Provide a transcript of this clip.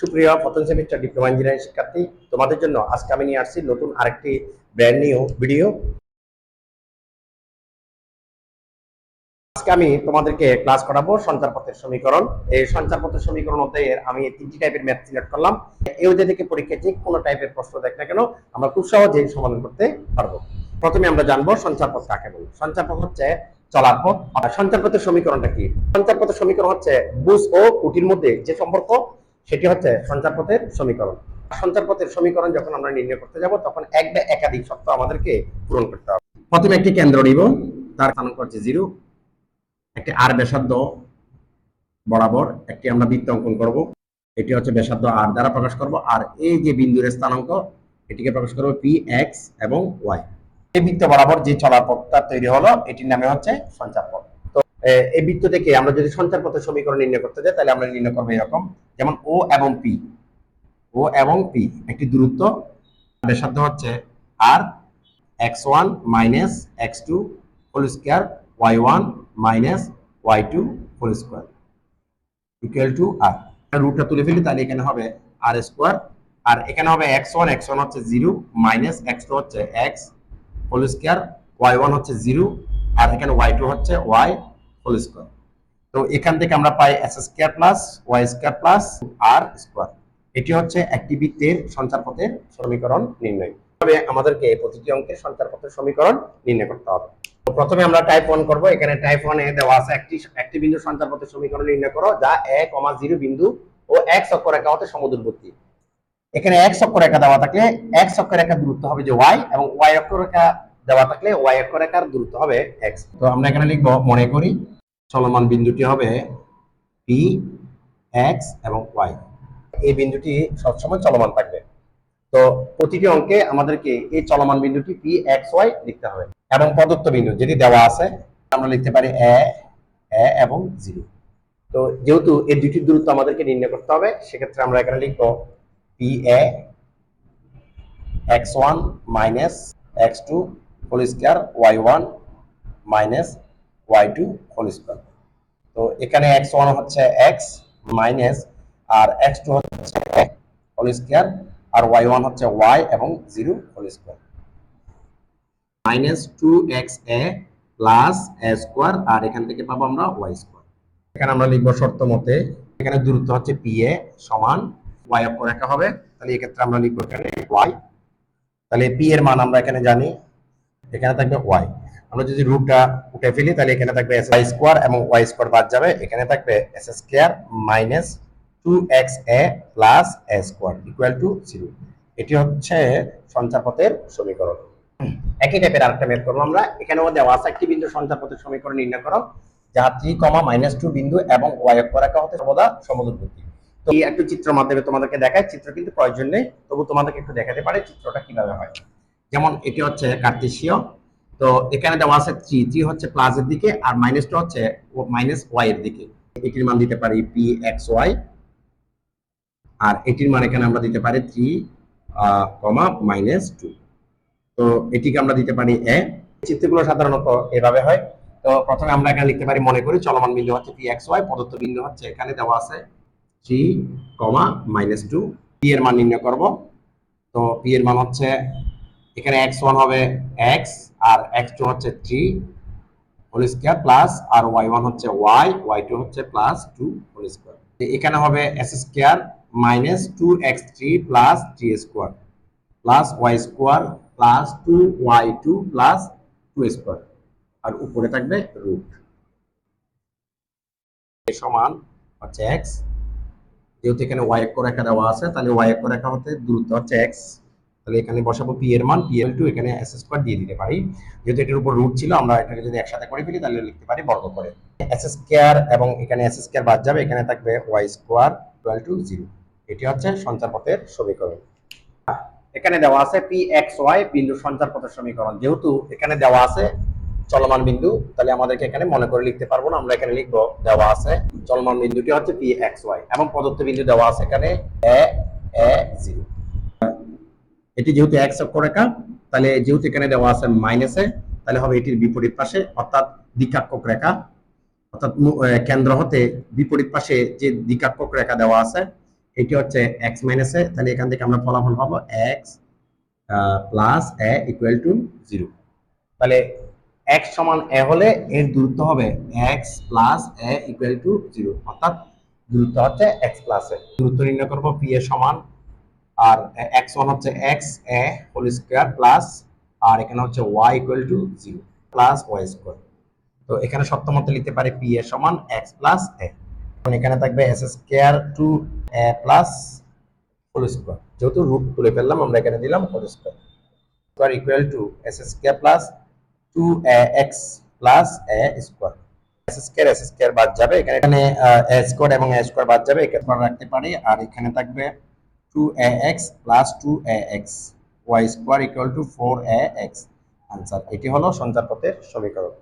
সুপ্রিয়, প্রথম semester diploma engineering শিক্ষার্থী। তোমাদের জন্য আজকে আমি নিয়ে আসছি নতুন আরেকটি ব্র্যান্ড নিউ ভিডিও আজকে আমি তোমাদেরকে ক্লাস করাবো সঞ্চারপথের সমীকরণ। এই সঞ্চারপথের সমীকরণ হতে আমি তিনটি টাইপের ম্যাথ সিলেক্ট করলাম। এই অধ্যায় থেকে পরীক্ষায় যে কোনো টাইপের প্রশ্ন দেখ না কেন, আমরা খুব সহজেই সমাধান করতে পারব। প্রথমে আমরা জানব সঞ্চারপথ কাকে বলে। সঞ্চারপথ হচ্ছে চলার পথ। সঞ্চারপথের সমীকরণটা কি? সঞ্চারপথের সমীকরণ হচ্ছে বুঝ ও কুটির মধ্যে যে সম্পর্ক সেটি হচ্ছে সঞ্চারপথের সমীকরণ। সঞ্চারপথের সমীকরণ যখন আমরা নির্ণয় করতে যাব, তখন এক বা একাধিক শর্ত আমাদেরকে পূরণ করতে হবে। প্রথমে একটি কেন্দ্র নিব, তার স্থানাঙ্ক হচ্ছে জিরো। একটি আর ব্যাসার্ধ বরাবর একটি আমরা বৃত্ত অঙ্কন করব। এটি হচ্ছে ব্যাসার্ধ আর দ্বারা প্রকাশ করব, আর এই যে বিন্দুর স্থানাঙ্ক, এটিকে প্রকাশ করব পি এক্স এবং ওয়াই এই বৃত্ত বরাবর যে চলার পথটা তৈরি হলো, এটির নামে হচ্ছে সঞ্চার পথ এই বৃত্ত থেকে আমরা যদি সঞ্চার পথের সমীকরণ নির্ণয় করতে যাই, তাহলে আমরা নির্ণয় করব এরকম, যেমন ও এবং পি ও এবং পি একটি দূরত্ব ব্যাসার্ধ হচ্ছে r x one minus x two whole square y one minus y two whole square equal to r রুটটা তুলে ফেলি, তাহলে এখানে হবে আর স্কোয়ার আর এখানে হবে এক্স ওয়ান এক্স ওয়ান হচ্ছে জিরো মাইনাস এক্স টু হচ্ছে x whole square y one হচ্ছে জিরো আর এখানে ওয়াই টু হচ্ছে ওয়াই হোল স্কোয়ার তো এখান থেকে আমরা পাই s square plus y square plus r square এটি হচ্ছে একটি বৃত্তের সঞ্চার পথের সমীকরণ নির্ণয়। তবে আমাদেরকে প্রতিটি অঙ্কের সঞ্চার পথের সমীকরণ নির্ণয় করতে হবে। প্রথমে আমরা টাইপ ওয়ান করব। এখানে টাইপ ওয়ানে দেওয়া আছে একটি একটি বিন্দু সঞ্চার পথের সমীকরণ নির্ণয় করো, যা এক কমা জিরো বিন্দু ও এক অক্ষরেখা হতে সমদূরবর্তী। এখানে এক অক্ষরেখা দেওয়া থাকলে এক অক্ষরেখার দূরত্ব হবে যে ওয়াই এবং ওয়াই অক্ষরেখা দেওয়া থাকলে ওয়াই অক্ষরেখার দূরত্ব হবে এক্স তো আমরা এখানে লিখব, মনে করি চলমান বিন্দুটি হবে পি এক্স এবং ওয়াই এই বিন্দুটি সবসময় চলমান থাকবে। তো প্রতিটি অঙ্কে আমাদেরকে এই চলমান বিন্দুটি পি এক্স ওয়াই লিখতে হবে। এবং প্রদত্ত বিন্দু যেটি দেওয়া আছে, আমরা লিখতে পারি এ এ এবং জিরো তো যেহেতু এই দুটি দূরত্ব আমাদেরকে নির্ণয় করতে হবে, সেক্ষেত্রে আমরা এখানে লিখব p a x one minus x two whole square y one minus y two whole square তো এখানে এক্স ওয়ান হচ্ছে এক্স মাইনাস আর এক্স টু হচ্ছে হোল স্কোয়ার আর ওয়াই ওয়ান হচ্ছে ওয়াই এবং zero whole square minus two x a plus a square আর এখান থেকে পাবো আমরা ওয়াই স্কোয়ার এখানে আমরা লিখব শর্ত মতে এখানে দূরত্ব হচ্ছে পি এ সমান ওয়াই অক্ষরেখা হবে। তাহলে এক্ষেত্রে আমরা লিখব এখানে ওয়াই তাহলে পি এর মান আমরা এখানে জানি এখানে থাকবে ওয়াই আমরা যদি রুটটা উঠে ফেলি, তাহলে এখানে থাকবে এস ওয়াই স্কোয়ার এবং ওয়াই স্কোয়ার বাদ যাবে। এখানে থাকবে s square minus two x a plus a square equal to zero এটি হচ্ছে সঞ্চারপথের সমীকরণ। একই টাইপের আরেকটা ম্যাথ করব আমরা। এখানেও দেওয়া আছে একটি বিন্দু সঞ্চারপথের সমীকরণ নির্ণয় করো, যা থ্রি কমা মাইনাস টু বিন্দু এবং ওয়াই অক্ষরেখা হতে সর্বদা সমদূরবর্তী। তো এই একটু চিত্র মাধ্যমে তোমাদেরকে দেখায়। চিত্র কিন্তু প্রয়োজন নেই, তবু তোমাদেরকে একটু দেখাতে পারে চিত্রটা কীভাবে হয়। যেমন এটি হচ্ছে কার্তেশীয় তো এখানে দেওয়া আছে থ্রি থ্রি হচ্ছে প্লাসের দিকে আর মাইনাস টু হচ্ছে মাইনাস ওয়াই এর দিকে। এটির মান দিতে পারি পি এক্স ওয়াই আর এটির মান এখানে আমরা দিতে পারি থ্রি কমা মাইনাস টু তো এটিকে আমরা দিতে পারি এ চিত্রগুলো সাধারণত এভাবে হয়। তো প্রথমে আমরা এখানে লিখতে পারি মনে করি চলমান বিন্দু হচ্ছে পি এক্স ওয়াই প্রদত্ত বিন্দু হচ্ছে এখানে দেওয়া আছে three comma minus two p এর মান নির্ণয় করব। তো পি এর মান হচ্ছে এখানে এক্স ওয়ান হবে এক্স আর এক্স টু হচ্ছে থ্রি হোল স্কোয়ার প্লাস আর ওয়াই ওয়ান হচ্ছে ওয়াই ওয়াই টু হচ্ছে প্লাস টু হোল স্কোয়ার এখানে হবে s square minus two x three plus three square plus y square plus two y two plus two square আর উপরে থাকবে root সমান হচ্ছে x যেহেতু এখানে ওয়াই এক রেখা দেওয়া আছে, তাহলে ওয়াই এক রেখা হতে দূরত্ব হচ্ছে এক্স তাহলে এখানে বসাবো পি এর মান পি এল টু এখানে এস স্কোয়ার দিয়ে দিতে পারি। যেহেতু এটার উপর রুট ছিল, আমরা এটাকে যদি একসাথে করে ফেলি, তাহলে লিখতে পারি বর্গ করে। এস স্কোয়ার এবং এখানে এস স্কোয়ার বাদ যাবে, এখানে থাকবে y square equal to zero এটি হচ্ছে সঞ্চারপথের সমীকরণ। এখানে দেওয়া আছে পি এক্স ওয়াই বিন্দু সঞ্চারপথের সমীকরণ। যেহেতু এখানে দেওয়া আছে চলমান বিন্দু, তাহলে আমাদেরকে এখানে মনে করে লিখতে পারব না, আমরা এখানে লিখব দেওয়া আছে চলমান বিন্দুটি হচ্ছে পি এক্স ওয়াই এবং প্রদত্ত বিন্দু দেওয়া আছে এখানে এ এ জিরো এটি যেহেতু এক অক্ষরেখা তাহলে যেহেতু এখানে দেওয়া আছে মাইনাসে তাহলে হবে এটির বিপরীত পাশে, অর্থাৎ দ্বিকাক্ষক রেখা। অর্থাৎ কেন্দ্র হতে বিপরীত পাশে যে দ্বিকাক্ষক রেখা দেওয়া আছে, এটি হচ্ছে এক্স মাইনাস এ, তাহলে এখান থেকে আমরা ফলাফল পাবো x plus a equal to zero তাহলে এক্স সমান এ হলে এর দূরত্ব হবে x plus a equal to zero অর্থাৎ দূরত্ব হচ্ছে এক্স প্লাস এ দূরত্ব নির্ণয় করব পি এর সমান আর এক্স ওয়ান হচ্ছে X A whole square plus আর এখানে হচ্ছে Y equal to zero plus Y square তো এখানে সপ্তমতে লিখতে পারি পি এর সমান এক্স প্লাস এ এখন থাকবে S square two A plus whole square যেহেতু রুট তুলে ফেললাম, আমরা এখানে দিলাম whole square square equal to S square plus two A X plus A square S square S square বাদ যাবে। এখানে এখানে এ স্কোয়ার এবং এ স্কোয়ার বাদ যাবে। আমরা রাখতে পারি। আর এখানে থাকবে two A X plus two A X Y square equal to four A X answer এটি হলো সঞ্চারপথের সমীকরণ।